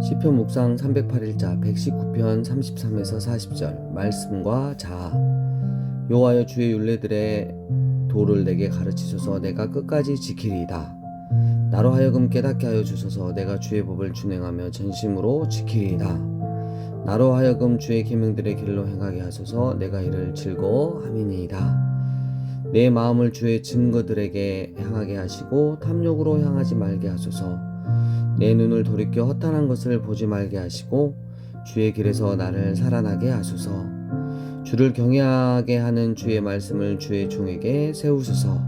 시편 묵상 308일자 119편 33에서 40절 말씀과 자아 여호와여 주의 율례들의 도를 내게 가르치소서. 내가 끝까지 지키리이다. 나로 하여금 깨닫게 하여 주소서. 내가 주의 법을 준행하며 전심으로 지키리이다. 나로 하여금 주의 계명들의 길로 행하게 하소서. 내가 이를 즐거워함이니이다. 내 마음을 주의 증거들에게 향하게 하시고 탐욕으로 향하지 말게 하소서 내 눈을 돌이켜 허탄한 것을 보지 말게 하시고 주의 길에서 나를 살아나게 하소서. 주를 경외하게 하는 주의 말씀을 주의 종에게 세우소서.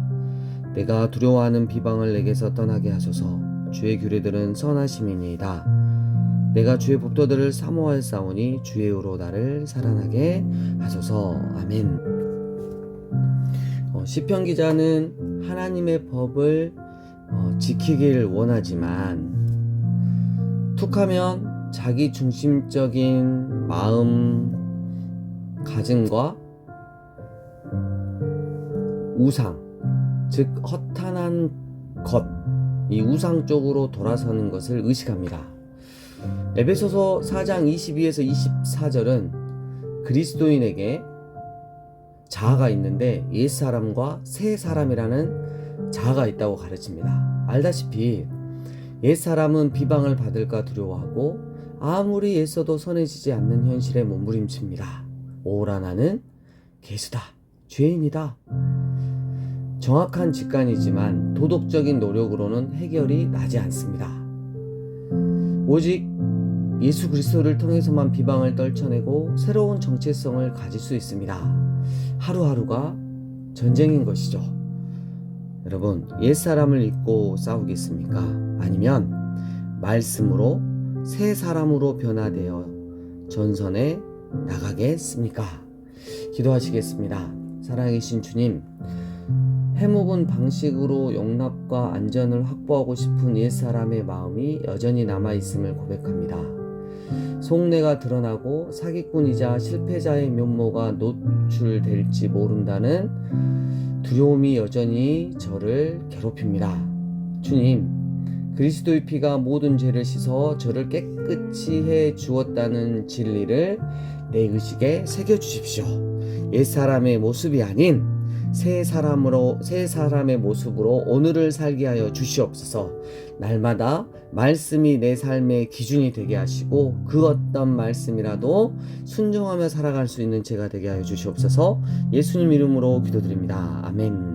내가 두려워하는 비방을 내게서 떠나게 하소서. 주의 규례들은 선하심이니이다. 내가 주의 법도들을 사모하였사오니 주의 의로 나를 살아나게 하소서. 아멘. 어, 시편 기자는 하나님의 법을 어, 지키길 원하지만 툭하면 자기 중심적인 마음 가짐과 우상 즉 허탄한 것 이 우상 쪽으로 돌아서는 것을 의식합니다. 에베소서 4장 22에서 24절은 그리스도인에게 자아가 있는데 옛 사람과 새 사람이라는 자아가 있다고 가르칩니다. 알다시피 옛 사람은 비방을 받을까 두려워하고 아무리 애써도 선해지지 않는 현실에 몸부림칩니다. 오라 나는 개수다, 죄인이다. 정확한 직관이지만 도덕적인 노력으로는 해결이 나지 않습니다. 오직 예수 그리스도를 통해서만 비방을 떨쳐내고 새로운 정체성을 가질 수 있습니다. 하루하루가 전쟁인 것이죠. 여러분, 옛사람을 잊고 싸우겠습니까? 아니면 말씀으로 새 사람으로 변화되어 전선에 나가겠습니까? 기도하시겠습니다. 살아계신 주님, 해묵은 방식으로 용납과 안전을 확보하고 싶은 옛사람의 마음이 여전히 남아있음을 고백합니다. 속내가 드러나고 사기꾼이자 실패자의 면모가 노출될지 모른다는 두려움이 여전히 저를 괴롭힙니다. 주님, 그리스도의 피가 모든 죄를 씻어 저를 깨끗이 해 주었다는 진리를 내 의식에 새겨 주십시오. 옛 사람의 모습이 아닌 새 사람으로 새 사람의 모습으로 오늘을 살게 하여 주시옵소서. 날마다 말씀이 내 삶의 기준이 되게 하시고 그 어떤 말씀이라도 순종하며 살아갈 수 있는 제가 되게 하여 주시옵소서. 예수님 이름으로 기도드립니다. 아멘.